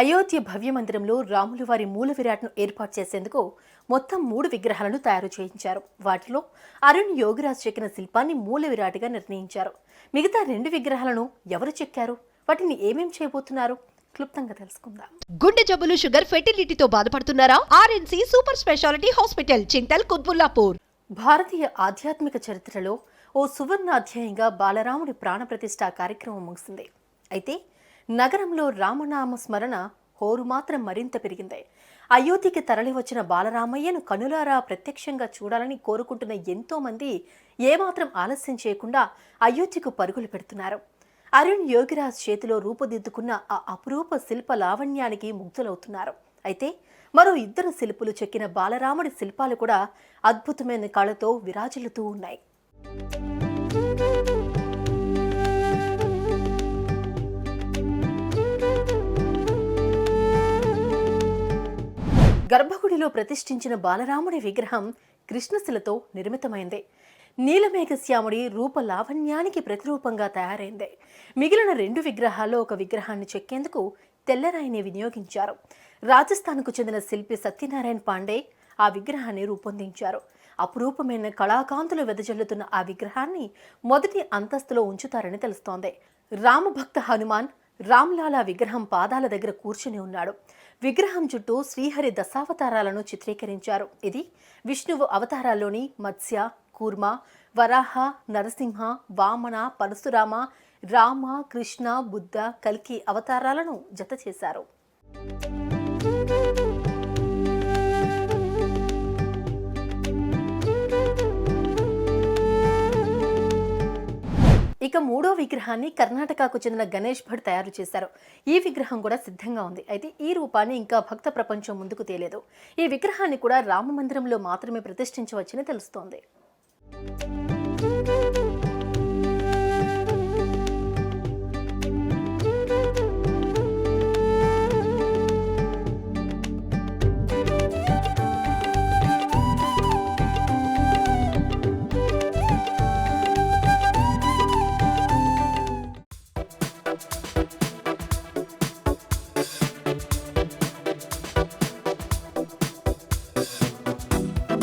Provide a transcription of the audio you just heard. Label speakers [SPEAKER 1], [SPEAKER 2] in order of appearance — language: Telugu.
[SPEAKER 1] అయోధ్య భవ్య మందిరంలో రాములు వారి మూల విరాట్ను ఏర్పాటు చేసేందుకు మొత్తం మూడు విగ్రహాలను తయారు చేయించారు. వాటిలో అరుణ్ యోగిరాజ్ చెక్కిన శిల్పాన్ని మూల విరాట్గా నిర్ణయించారు. మిగతా రెండు విగ్రహాలను ఎవరు చెక్కారు? వాటిని ఏమేం చేయబోతున్నారు? క్లుప్తంగా తెలుసుకుందాం.
[SPEAKER 2] గుండె జబ్బులు షుగర్ ఫెర్టిలిటీతో బాధపడుతున్నారా? RNC super speciality hospital Chintal Qutbullapur.
[SPEAKER 1] భారతీయ ఆధ్యాత్మిక చరిత్రలో ఓ సువర్ణ అధ్యాయంగా బాలరాముడి ప్రాణప్రతిష్ఠ కార్యక్రమం ముగిసింది. అయితే నగరంలో రామనామ స్మరణ హోరు మాత్రం మరింత పెరిగింది. అయోధ్యకి తరలివచ్చిన బాలరామయ్యను కనులారా ప్రత్యక్షంగా చూడాలని కోరుకుంటున్న ఎంతోమంది ఏమాత్రం ఆలస్యం చేయకుండా అయోధ్యకు పరుగులు పెడుతున్నారు. అరుణ్ యోగిరాజ్ చేతిలో రూపుదిద్దుకున్న ఆ అపురూప శిల్ప లావణ్యానికి ముగ్ధులవుతున్నారు. అయితే మరో ఇద్దరు శిల్పులు చెక్కిన బాలరాముడి శిల్పాలు కూడా అద్భుతమైన కళతో విరాజిల్లుతూ ఉన్నాయి. గర్భగుడిలో ప్రతిష్ఠించిన బాలరాముడి విగ్రహం కృష్ణశిలతో నిర్మితమైంది. నీలమేఘశ్యాముడి రూప లావణ్యానికి ప్రతిరూపంగా తయారైంది. మిగిలిన రెండు విగ్రహాల్లో ఒక విగ్రహాన్ని చెక్కేందుకు తెల్లరాయిని వినియోగించారు. రాజస్థాన్కు చెందిన శిల్పి సత్యనారాయణ పాండే ఆ విగ్రహాన్ని రూపొందించారు. అపురూపమైన కళాకాంతులు వెదజల్లుతున్న ఆ విగ్రహాన్ని మొదటి అంతస్తులో ఉంచుతారని తెలుస్తోంది. రామభక్త హనుమాన్ రామ్లాలా విగ్రహం పాదాల దగ్గర కూర్చుని ఉన్నాడు. విగ్రహం చుట్టూ శ్రీహరి దశావతారాలను చిత్రీకరించారు. ఇది విష్ణువు అవతారాల్లోని మత్స్య కూర్మ వరాహ నరసింహ వామన పరశురామ రామ కృష్ణ బుద్ధ కల్కి అవతారాలను జత చేశారు ఇక మూడో విగ్రహాన్ని కర్ణాటకకు చెందిన గణేష్ భట్ తయారు చేశారు. ఈ విగ్రహం కూడా సిద్ధంగా ఉంది. అయితే ఈ రూపాన్ని ఇంకా భక్త ప్రపంచం ముందుకు తేలేదు. ఈ విగ్రహాన్ని కూడా రామ మందిరంలో మాత్రమే ప్రతిష్ఠించవచ్చని తెలుస్తోంది.